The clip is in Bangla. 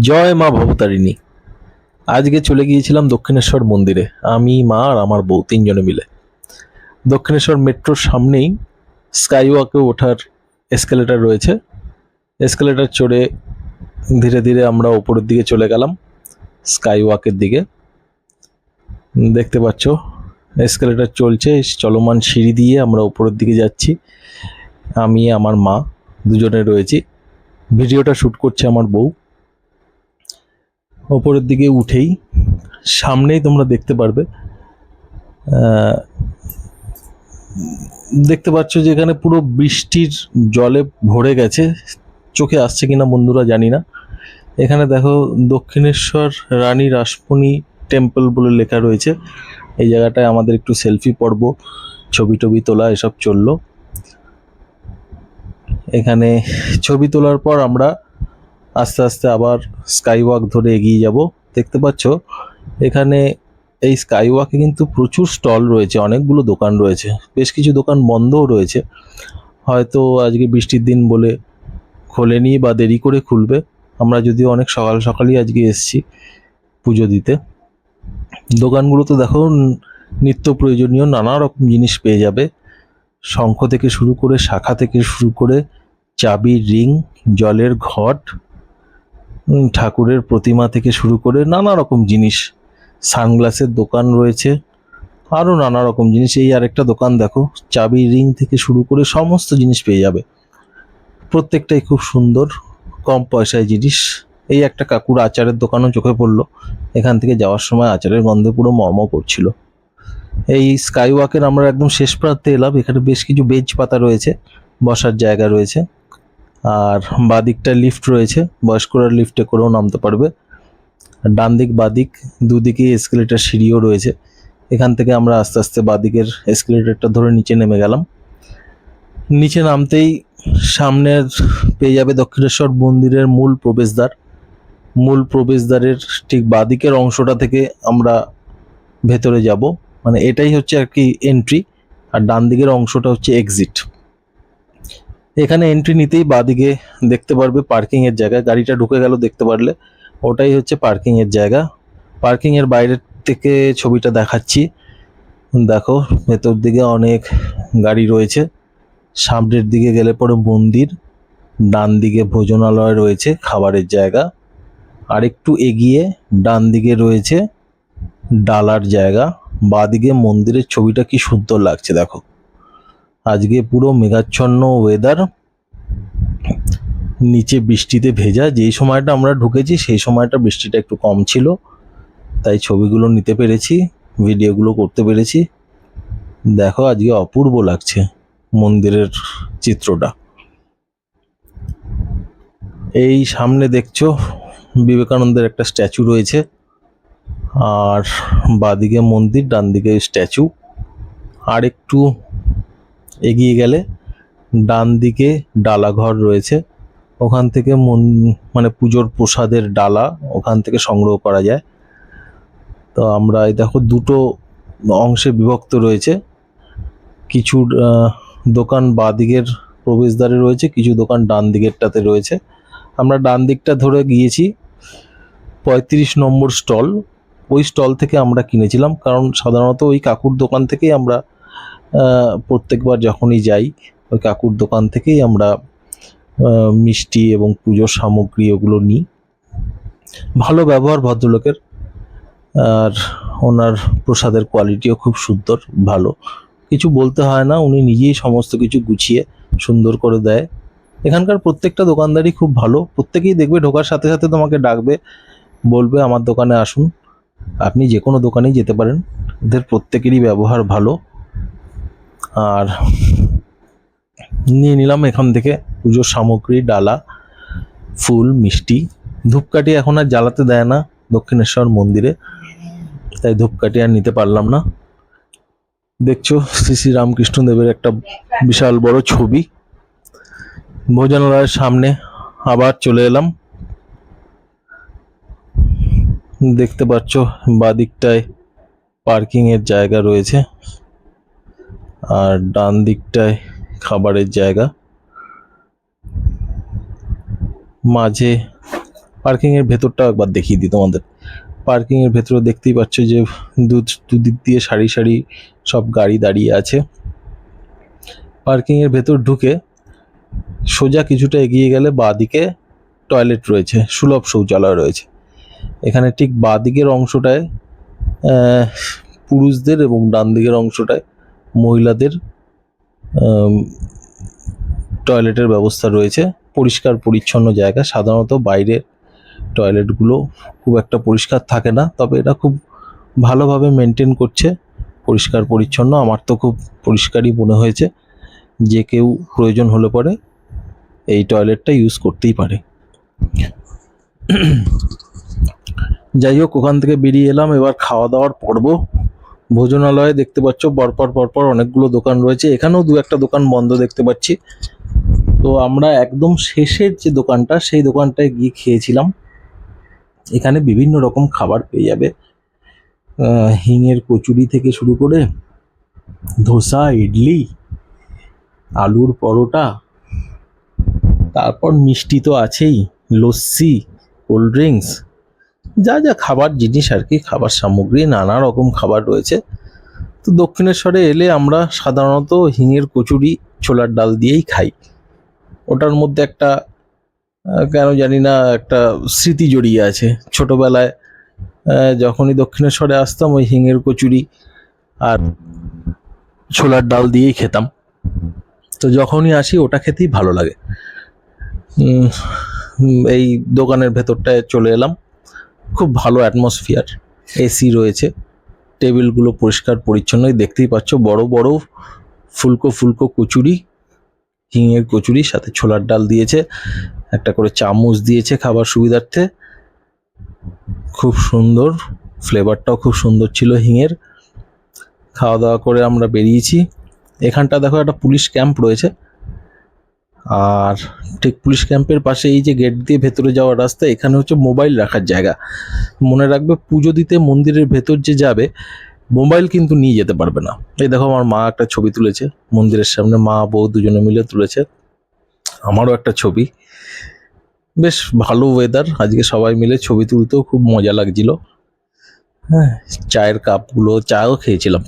জয় মা ভবতারিণী। আজকে চলে গিয়েছিলাম দক্ষিণেশ্বর মন্দিরে। আমি, মা আর আমার বউ তিনজনে মিলে। দক্ষিণেশ্বর মেট্রোর সামনেই স্কাই ওয়াকে ওঠার এসকেলেটার রয়েছে। এসকেলেটার চড়ে ধীরে ধীরে আমরা ওপরের দিকে চলে গেলাম স্কাই ওয়াকের দিকে। দেখতে পাচ্ছ এসকেলেটার চলছে। চলমান সিঁড়ি দিয়ে আমরা উপরের দিকে যাচ্ছি। আমি, আমার মা দুজনে রয়েছি। ভিডিওটা শ্যুট করছে আমার বউ। ওপরের দিকে উঠেই সামনেই তোমরা দেখতে পারবে দেখতে পাচ্ছ যে এখানে পুরো বৃষ্টির জলে ভরে গেছে, চোখে আসছে কিনা বন্ধুরা জানি না। এখানে দেখো দক্ষিণেশ্বর রানী রাসমণি টেম্পল বলে লেখা রয়েছে, এই জায়গাটায় আমাদের একটু সেলফি পর্ব, ছবি টবি তোলা, এসব চলল। এখানে ছবি তোলার পর আমরা আস্তে আস্তে আবার স্কাই ওয়াক ধরে এগিয়ে যাব। দেখতে পাচ্ছ, এখানে এই স্কাই ওয়াকে কিন্তু প্রচুর স্টল রয়েছে, অনেকগুলো দোকান রয়েছে। বেশ কিছু দোকান বন্ধও রয়েছে। হয়তো আজকে বৃষ্টির দিন বলে খোলেনি বা দেরি করে খুলবে। আমরা যদিও অনেক সকাল সকালই আজকে এসেছি পুজো দিতে। দোকানগুলো তো দেখো, নিত্য প্রয়োজনীয় নানা রকম জিনিস পেয়ে যাবে। শঙ্খ থেকে শুরু করে, শাখা থেকে শুরু করে চাবির রিং, জলের ঘট ঠাকুরের প্রতিমা থেকে শুরু করে নানা রকম জিনিস, সানগ্লাসের দোকান রয়েছে আরও নানা রকম জিনিস। এই আরেকটা দোকান দেখো, চাবি রিং থেকে শুরু করে সমস্ত জিনিস পেয়ে যাবে। প্রত্যেকটাই খুব সুন্দর, কম পয়সায় জিনিস। এই একটা কাকুর আচারের দোকানও চোখে পড়ল। এখান থেকে যাওয়ার সময় আচারের গন্ধে পুরো মম করছিল। এই স্কাই ওয়াকের আমরা একদম শেষ প্রান্তে এলাম। এখানে বেশ কিছু বেঞ্চ পাতা রয়েছে, বসার জায়গা রয়েছে। আর বাদিকটা লিফট রয়েছে। বয়স্করা লিফটে করেও নামতে পারবে। ডান দিক বাদিক দুদিকে এসকেলেটার সিঁড়িও রয়েছে। এখান থেকে আমরা আস্তে আস্তে বাদিকের এসকেলেটারটা ধরে নিচে নেমে গেলাম। নিচে নামতেই সামনের পেয়ে যাবে দক্ষিণেশ্বর মন্দিরের মূল প্রবেশদ্বার। মূল প্রবেশদ্বারের ঠিক বাদিকের অংশটা থেকে আমরা ভেতরে যাব। মানে এটাই হচ্ছে আর কি এন্ট্রি আর ডান দিকের অংশটা হচ্ছে এক্সিট এখানে এন্ট্রি নিতেই বাদিকে দেখতে পারবে পার্কিং এর জায়গা। গাড়িটা ঢুকে গেল দেখতে পারলে। ওটাই হচ্ছে পার্কিং এর জায়গা। পার্কিং এর বাইরের থেকে ছবিটা দেখাচ্ছি। দেখো, ভেতর দিকে অনেক গাড়ি রয়েছে। সামনের দিকে গেলে পরে মন্দির, ডান দিকে ভোজনালয় রয়েছে, খাবারের জায়গা। আর একটু এগিয়ে ডান দিকে রয়েছে ডালার জায়গা। বাদিকে মন্দিরের ছবিটা কি সুন্দর লাগছে, দেখো। আজকে পুরো মেঘাচ্ছন্ন ওয়েদার নিচে বৃষ্টিতে ভেজা, যেই সময়টা আমরা ঢুকেছি সেই সময়টা বৃষ্টিটা একটু কম ছিল, তাই ছবিগুলো নিতে পেরেছি, ভিডিওগুলো করতে পেরেছি। দেখো আজকে অপূর্ব লাগছে মন্দিরের চিত্রটা। এই সামনে দেখছ বিবেকানন্দের একটা স্ট্যাচু রয়েছে, আর বাদিকে মন্দির ডান দিকে স্ট্যাচু, আর একটু এগিয়ে গেলে ডান দিকে ডালাঘর রয়েছে। ওখান থেকে মন মানে পুজোর প্রসাদের ডালা ওখান থেকে সংগ্রহ করা যায়। তো আমরা এই দেখো দুটো অংশে বিভক্ত রয়েছে। কিছু দোকান বাদিকের প্রবেশদ্বারে রয়েছে, কিছু দোকান ডান দিকেরটাতে রয়েছে। আমরা ডান দিকটা ধরে গিয়েছি, পঁয়ত্রিশ নম্বর স্টল। ওই স্টল থেকে আমরা কিনেছিলাম, কারণ সাধারণত ওই কাকুর দোকান থেকেই আমরা প্রত্যেকবার যখনই যাই, ওই কাকুর দোকান থেকেই আমরা মিষ্টি এবং পুজোর সামগ্রী ওগুলো নিই। ভালো ব্যবহার ভদ্রলোকের, আর ওনার প্রসাদের কোয়ালিটিও খুব সুন্দর, ভালো। কিছু বলতে হয় না, উনি নিজেই সমস্ত কিছু গুছিয়ে সুন্দর করে দেয়। এখানকার প্রত্যেকটা দোকানদারই খুব ভালো। প্রত্যেকেই দেখবে, ঢোকার সাথে সাথে তোমাকে ডাকবে, বলবে, আমার দোকানে আসুন। আপনি যে কোনো দোকানেই যেতে পারেন। এদের প্রত্যেকেরই ব্যবহার ভালো। আর নিয়ে নিলাম এখান থেকে পুজোর সামগ্রী, ডালা, ফুল, মিষ্টি। ধূপকাঠি এখন আর জ্বালাতে দেয় না দক্ষিণেশ্বর মন্দিরে, তাই ধূপকাঠি আর নিতে পারলাম না। দেখছ শ্রী শ্রী রামকৃষ্ণ দেবের একটা বিশাল বড় ছবি। ভোজনালয়ের সামনে আবার চলে এলাম। দেখতে পাচ্ছ বাদিকটায় পার্কিং এর জায়গা রয়েছে। আর ডান দিকটায় খাবারের জায়গা। মাঝে পার্কিং এর ভেতরটা একবার দেখিয়ে দিই তোমাদের। পার্কিং এর ভেতরে দেখতেই পাচ্ছ যে দু, দুদিক দিয়ে সারি সারি সব গাড়ি দাঁড়িয়ে আছে। পার্কিং এর ভেতর ঢুকে সোজা কিছুটা এগিয়ে গেলে বাঁ দিকে টয়লেট রয়েছে, সুলভ শৌচালয় রয়েছে। এখানে ঠিক বাঁ দিকের অংশটায় পুরুষদের এবং ডান দিকের অংশটায় মহিলাদের টয়লেটের ব্যবস্থা রয়েছে। পরিষ্কার, পরিচ্ছন্ন জায়গা। সাধারণত বাইরে টয়লেটগুলো খুব একটা পরিষ্কার থাকে না, তবে এটা খুব ভালোভাবে মেনটেন করছে। পরিষ্কার, পরিচ্ছন্ন। আমার তো খুব পরিষ্কারই মনে হয়েছে যে কেউ প্রয়োজন হলে পরে এই টয়লেটটা ইউজ করতেই পারে। যাই হোক, ওখান থেকে বেরিয়ে এলাম। এবার খাওয়া দাওয়ার পর্ব। ভোজনালয়ে দেখতে পাচ্ছ পরপর পরপর অনেকগুলো দোকান রয়েছে। এখানেও দু একটা দোকান বন্ধ দেখতে পাচ্ছি। তো আমরা একদম শেষের যে দোকানটা, সেই দোকানটায় গিয়ে খেয়েছিলাম। এখানে বিভিন্ন রকম খাবার পেয়ে যাবে। হিঙের কচুরি থেকে শুরু করে ধোসা, ইডলি, আলুর পরোটা, তারপর মিষ্টি তো আছেই, লস্যি, কোল্ড ড্রিঙ্কস যা যা খাবার জিনিস আর কি, খাবার সামগ্রী, নানা রকম খাবার রয়েছে। তো দক্ষিণেশ্বরে এলে আমরা সাধারণত হিঙের কচুরি, ছোলার ডাল দিয়েই খাই। ওটার মধ্যে একটা কেন জানি না, একটা স্মৃতি জড়িয়ে আছে। ছোটবেলায় যখনই দক্ষিণেশ্বরে আসতাম, ওই হিঙের কচুরি আর ছোলার ডাল দিয়েই খেতাম। তো যখনই আসি, ওটা খেতেই ভালো লাগে। এই দোকানের ভেতরটায় চলে এলাম। খুব ভালো অ্যাটমসফিয়ার এসি রয়েছে। টেবিলগুলো পরিষ্কার পরিচ্ছন্ন দেখতেই পাচ্ছ। বড় বড় ফুলকো ফুলকো কচুরি, হিঙের কচুরি, সাথে ছোলার ডাল দিয়েছে। একটা করে চামচ দিয়েছে খাবার সুবিধার্থে। খুব সুন্দর ফ্লেভারটাও খুব সুন্দর ছিল হিঙের। খাওয়া দাওয়া করে আমরা বেরিয়েছি। এখানটা দেখো একটা পুলিশ ক্যাম্প রয়েছে। আর ঠিক পুলিশ ক্যাম্পের পাশে এই যে গেট দিয়ে ভেতরে যাওয়ার রাস্তা, এখানে হচ্ছে মোবাইল রাখার জায়গা। মনে রাখবে, পুজো দিতে মন্দিরের ভেতর যে যাবে মোবাইল কিন্তু নিয়ে যেতে পারবে না। এই দেখো আমার মা একটা ছবি তুলেছে, মন্দিরের সামনে মা, বউ দুজনে মিলে তুলেছে। আমারও একটা ছবি। বেশ ভালো ওয়েদার আজকে সবাই মিলে ছবি তুলতেও খুব মজা লাগছিল। হ্যাঁ চায়ের কাপগুলো চাও খেয়েছিলাম।